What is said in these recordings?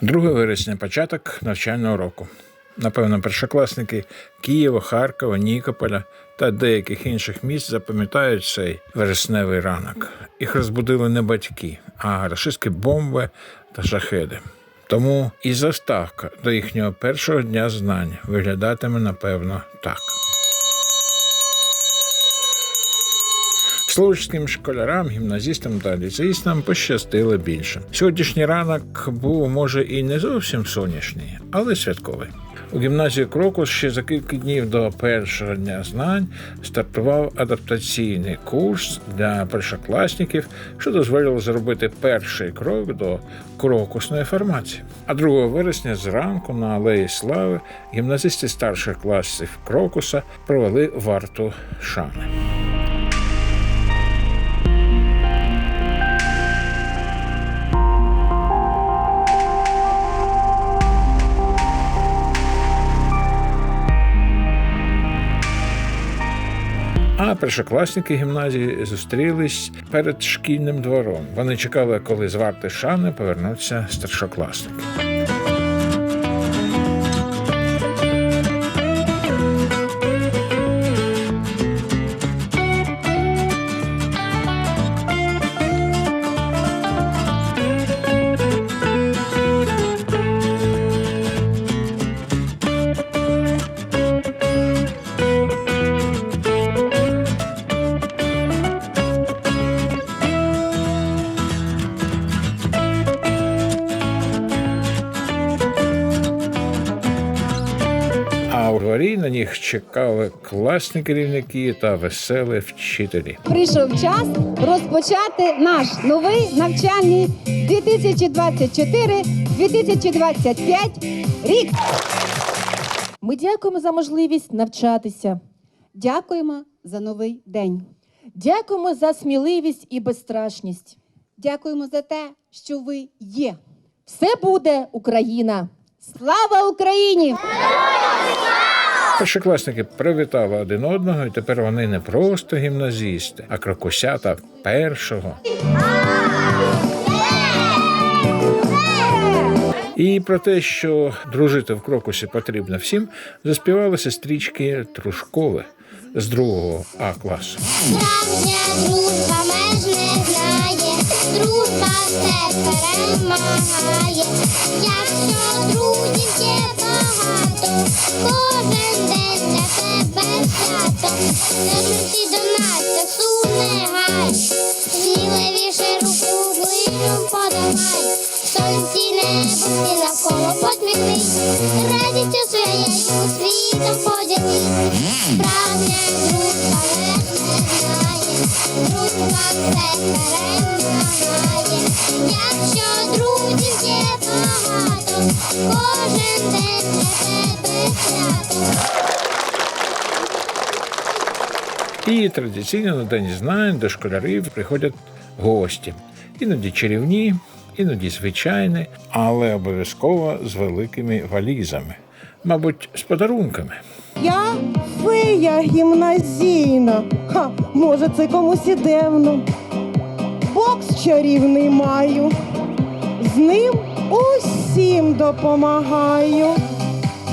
2 вересня початок навчального року. Напевно, першокласники Києва, Харкова, Нікополя та деяких інших міст запам'ятають цей вересневий ранок. Їх розбудили не батьки, а рашистські бомби та шахеди. Тому і заставка до їхнього першого дня знань виглядатиме, напевно, так. Словацьким школярам, гімназістам та ліцеїстам пощастило більше. Сьогоднішній ранок був, може, і не зовсім сонячний, але святковий. У гімназії Крокус ще за кілька днів до першого дня знань стартував адаптаційний курс для першокласників, що дозволило зробити перший крок до крокусної формації. А 2 вересня зранку на Алеї Слави гімназисти старших класів Крокуса провели варту шани. Першокласники гімназії зустрілись перед шкільним двором. Вони чекали, коли з варти шани повернуться старшокласники. А у дворі на них чекали класні керівники та веселі вчителі. Прийшов час розпочати наш новий навчальний 2024-2025 рік. Ми дякуємо за можливість навчатися. Дякуємо за новий день. Дякуємо за сміливість і безстрашність. Дякуємо за те, що ви є. Все буде Україна! Слава Україні! Першокласники привітали один одного, і тепер вони не просто гімназісти, а крокусята першого. І про те, що дружити в крокусі потрібно всім, заспівали сестрички Трушкови з другого А класу. Все перемагає. Якщо друзів є багато, кожен день для тебе свято. Тож всі до нас це сумне гай, сміливіше руку ближню подавай. Сонці небо всі навколо посміхнись, радістю своєю світом поділись. Справжня дружба лиш не знає, дружба все перемагає. Якщо друзів є багато, кожен день для тебе свято. І традиційно на день знань до школярів приходять гості. Іноді чарівні, іноді звичайні, але обов'язково з великими валізами, мабуть, з подарунками. Я фея гімназійна. Ха, може, це комусь і дивно. Бокс чарівний маю. З ним усім допомагаю.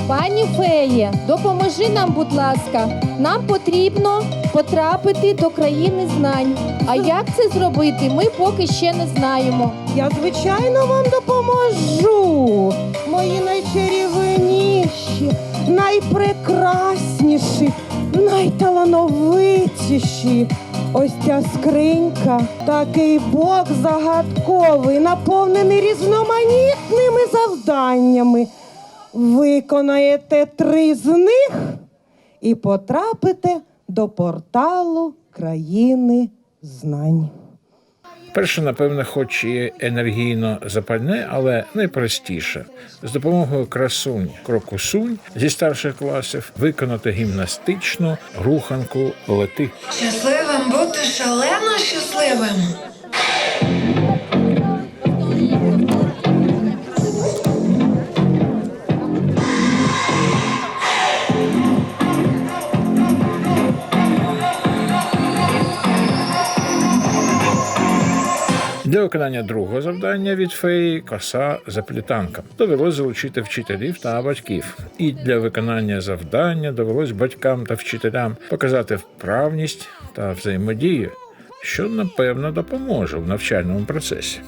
Пані феє, допоможи нам, будь ласка. Нам потрібно потрапити до країни знань. А як це зробити, ми поки ще не знаємо. Я, звичайно, вам допоможу. Мої найчарівніші, найпрекрасніші, найталановитіші. Ось ця скринька, такий бок загадковий, наповнений різноманітними завданнями. Виконаєте три з них і потрапите до порталу країни знань. Перше, напевне, хоч і енергійно запальне, але найпростіше з допомогою красунь крокусунь зі старших класів виконати гімнастичну руханку лети. Щасливим бути шалено щасливим. Для виконання другого завдання від феї коса заплітанка довелось залучити вчителів та батьків. І для виконання завдання довелось батькам та вчителям показати вправність та взаємодію, що напевно допоможе в навчальному процесі.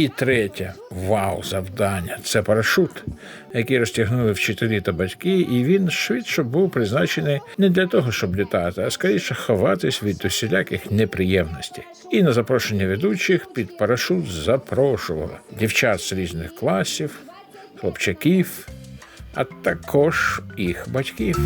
І третє вау завдання це парашут, який розтягнули вчителі та батьки, і він швидше був призначений не для того, щоб літати, а скоріше ховатись від усіляких неприємностей. І на запрошення ведучих під парашут запрошували дівчат з різних класів, хлопчаків, а також їх батьків.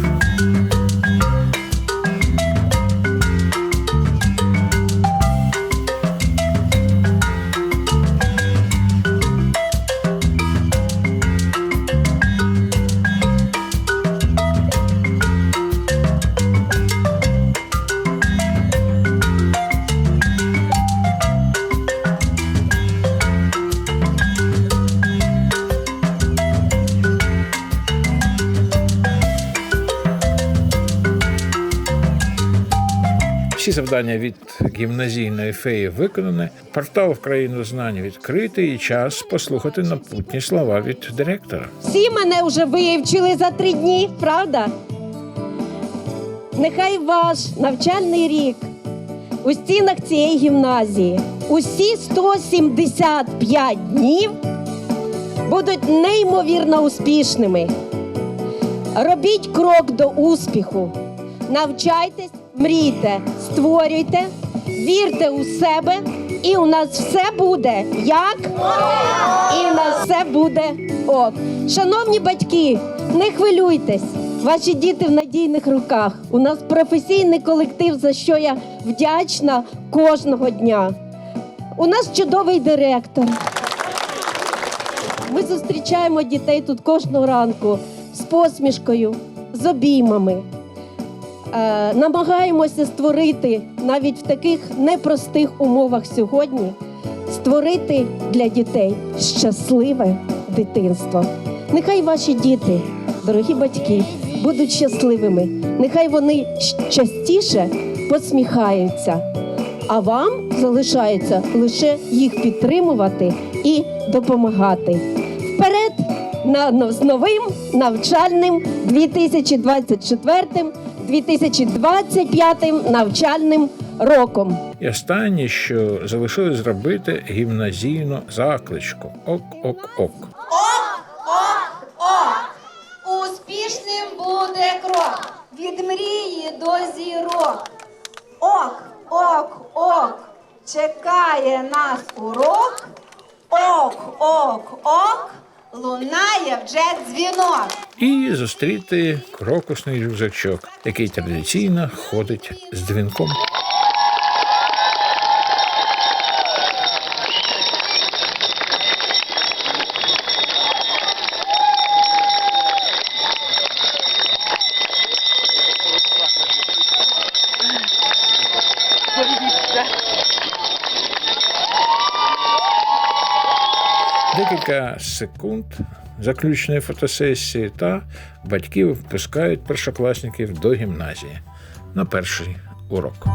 Всі завдання від гімназійної феї виконані. Портал в країну знань відкритий і час послухати напутні слова від директора. Всі мене вже вивчили за три дні, правда? Нехай ваш навчальний рік у стінах цієї гімназії усі 175 днів будуть неймовірно успішними. Робіть крок до успіху. Навчайтесь, мрійте, створюйте, вірте у себе, і у нас все буде як і у нас все буде ок. Шановні батьки, не хвилюйтесь. Ваші діти в надійних руках. У нас професійний колектив, за що я вдячна кожного дня. У нас чудовий директор. Ми зустрічаємо дітей тут кожного ранку з посмішкою, з обіймами. Е, намагаємося створити навіть в таких непростих умовах сьогодні створити для дітей щасливе дитинство. Нехай ваші діти, дорогі батьки, будуть щасливими. Нехай вони частіше посміхаються. А вам залишається лише їх підтримувати і допомагати. Вперед на, з новим навчальним 2024-2025 навчальним роком. І останнє, що залишилось зробити гімназійну закличку. Ок-ок-ок. Успішним буде крок від мрії до зірок. Ок, ок, ок, чекає нас урок. Ок, ок, ок, лунає вже дзвінок. І зустріти крокусний рюкзачок, який традиційно ходить з дзвінком. Декілька секунд заключної фотосесії та батьки впускають першокласників до гімназії на перший урок.